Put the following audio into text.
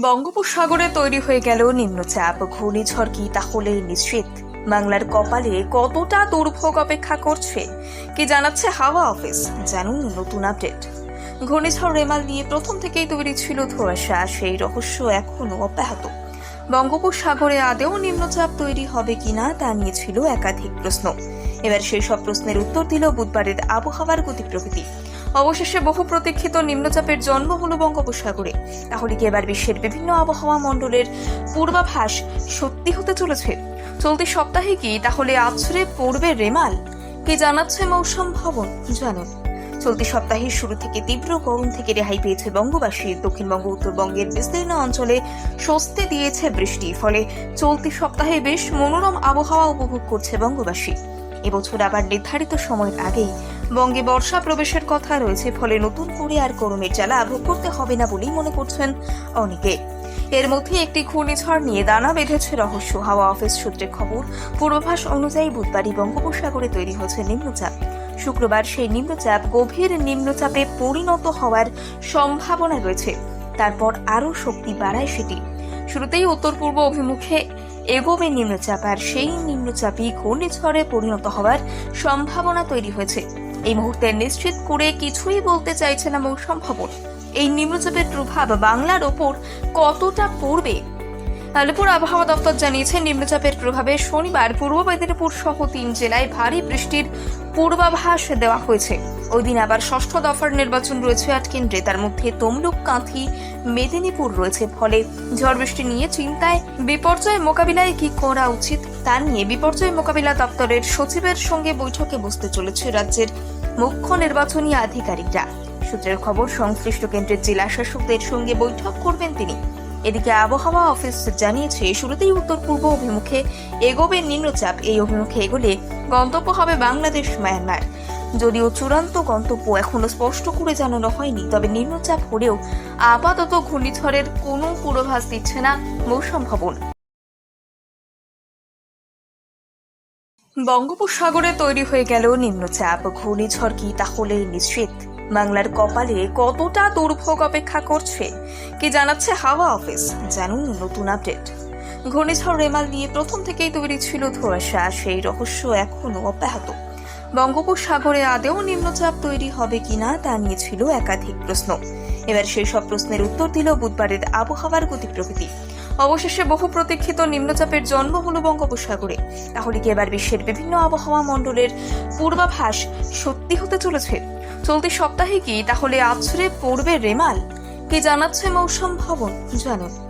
বঙ্গোপসাগরে তৈরি হয়ে গেল নিম্নচাপ। ঘূর্ণিঝড় কি তাহলে নিশ্চিত? বাংলার কপালে কতটা দুর্ভোগ অপেক্ষা করছে? কি জানাচ্ছে হাওয়া অফিস? জানুন নতুন আপডেট। ঘূর্ণিঝড় রেমাল নিয়ে প্রথম থেকেই তৈরি ছিল ধোয়াশা, সেই রহস্য এখনও অব্যাহত। বঙ্গোপসাগরে আদেও নিম্নচাপ তৈরি হবে কিনা তা নিয়ে ছিল একাধিক প্রশ্ন। এবার সেই সব প্রশ্নের উত্তর দিল বুধবারের আবহাওয়ার গতি প্রকৃতি অবশেষে বহু প্রতীক্ষিত নিম্নচাপের জন্ম হল বঙ্গোপসাগরে। তাহলে কি এবার বিশ্বের বিভিন্ন আবহাওয়া মণ্ডলের পূর্বাভাস সত্যি হতে চলেছে? চলতি সপ্তাহে কি? তাহলে আছড়ে পড়বে রেমাল? কি জানাচ্ছে মৌসুম ভবন? জানুন। চলতি সপ্তাহের শুরু থেকে তীব্র গরম থেকে রেহাই পেয়েছে বঙ্গবাসী। দক্ষিণবঙ্গ, উত্তরবঙ্গের বিস্তীর্ণ অঞ্চলে স্বস্তি দিয়েছে বৃষ্টি। ফলে চলতি সপ্তাহে বেশ মনোরম আবহাওয়া উপভোগ করছে বঙ্গবাসী। এবছর আবার নির্ধারিত সময়ের আগেই বঙ্গে বর্ষা প্রবেশের কথা রয়েছে, ফলে নতুন করে আর গরমের জ্বালা ভোগ করতে হবে না বলেই মনে করছেন অনেকে। এর মধ্যে একটি ঘূর্ণিঝড় নিয়ে দানা বেঁধেছে রহস্য। হাওয়া অফিস সূত্রে খবর, পূর্বাভাস অনুযায়ী বুধবারই বঙ্গোপসাগরে তৈরি হয়েছে নিম্নচাপ। শুক্রবার সেই নিম্নচাপ গভীর নিম্নচাপে পরিণত হওয়ার সম্ভাবনা রয়েছে। তারপর আরও শক্তি বাড়ায় সেটি। শুরুতেই উত্তর পূর্ব অভিমুখে এগোবে নিম্নচাপ, আর সেই নিম্নচাপই ঘূর্ণিঝড়ে পরিণত হওয়ার সম্ভাবনা তৈরি হয়েছে। এই মুহূর্তে নিশ্চিত করে কিছুই বলতে চাইছে না মৌসম ভবন। এই নিম্নচাপের প্রভাব বাংলার ওপর কতটা পড়বে আলিপুর আবহাওয়া দপ্তর জানিয়েছে, নিম্নচাপের প্রভাবে শনিবার পূর্ব মেদিনীপুর সহ তিন জেলায় ভারী বৃষ্টির পূর্বাভাস দেওয়া হয়েছে। ওই দিন আবার ষষ্ঠ দফার নির্বাচন রয়েছে আট কেন্দ্রে তার মধ্যে। তমলুক, কাঁথি, মেদিনীপুর রয়েছে ফলে ঝড় বৃষ্টি নিয়ে চিন্তায়। বিপর্যয় মোকাবিলায় কি করা উচিত তা নিয়ে বিপর্যয় মোকাবিলা দপ্তরের সচিবের সঙ্গে বৈঠকে বসতে চলেছে রাজ্যের মুখ্য নির্বাচনী আধিকারিকরা। সূত্রের খবর, সংশ্লিষ্ট কেন্দ্রের জেলা শাসকদের সঙ্গে বৈঠক করবেন তিনি। এদিকে আবহাওয়া অফিস জানিয়েছে, শুরুতেই উত্তর পূর্ব অভিমুখে এগোবে নিম্নচাপ। এই অভিমুখে এগোলে গন্তব্য হবে বাংলাদেশ, মায়ানমার। যদিও চূড়ান্ত গন্তব্য এখনও স্পষ্ট করে জানানো হয়নি, তবে নিম্নচাপ হলেও আপাতত ঘূর্ণিঝড়ের কোনো পূর্বাভাস দিচ্ছে না মৌসুম ভবন। বঙ্গোপসাগরে তৈরি হয়ে গেল নিম্নচাপ। ঘূর্ণিঝড় কি তাহলে নিশ্চিত? বাংলার কপালে কতটা দুর্ভোগ অপেক্ষা করছে, কি জানাচ্ছে হাওয়া অফিস, জানুন নতুন আপডেট। ঘূর্ণিঝড় রেমাল নিয়ে প্রথম থেকেই তৈরি ছিল ধোঁয়াশা, সেই রহস্য এখনও অব্যাহত। বঙ্গোপসাগরে আদেও নিম্নচাপ তৈরি হবে কিনা তা নিয়ে ছিল একাধিক প্রশ্ন। এবার সেই সব প্রশ্নের উত্তর দিল বুধবারের আবহাওয়ার গতি প্রকৃতি অবশেষে বহু প্রতীক্ষিত নিম্নচাপের জন্ম হলো বঙ্গোপসাগরে। তাহলে কি এবার বিশ্বের বিভিন্ন আবহাওয়া মণ্ডলের পূর্বাভাস সত্যি হতে চলেছে? চলতি সপ্তাহে কি তাহলে আছড়ে পড়বে রেমাল? কি জানাচ্ছে মৌসম ভবন জানুন।